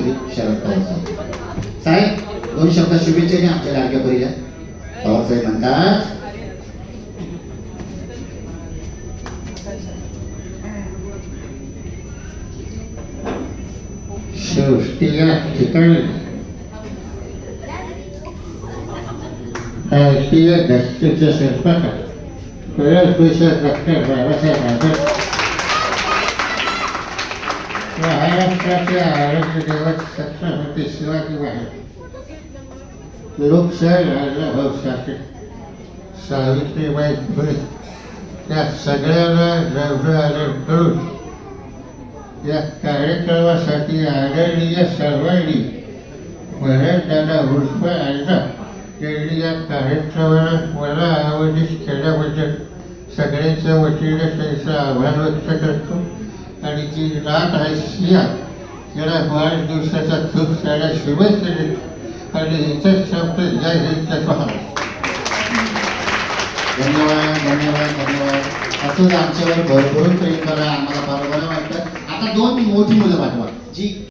मंत्री शरद पवार साहेब. साहेब दोन शब्द शुभेच्छेने आमच्या लाडक्या बरीला पवार साहेब म्हणतात सृष्टी ठिकाणी भारतीय घटनेचे संस्थापक डॉक्टर बाबासाहेब आंबेडकर महाराष्ट्राच्या आरोग्य देवत छत्रपती शिवाजी महाराज. लोकशाही राजाभाऊ साठे. सावित्रीबाई फुले. या सगळ्यांना जबाबदार करून या कार्यक्रमासाठी आदरणीय सर्वांनी मराठ्याला उर्फ आणला यांनी या कार्यक्रमाला मला आवडीस केल्याबद्दल सगळ्यांच्या वतीने त्यांचा आभार व्यक्त करतो. आणि जी रात आहे सिया याला वाढदिवसाच्या खूप साऱ्या शुभेच्छा देत आणि इतर शब्द जय हिंद जय धन्यवाद धन्यवाद धन्यवाद. असंच आमच्यावर भरभरून प्रेम करा आम्हाला फार बरं वाटतं. आता दोन मोठी मुलं पाठवा. जी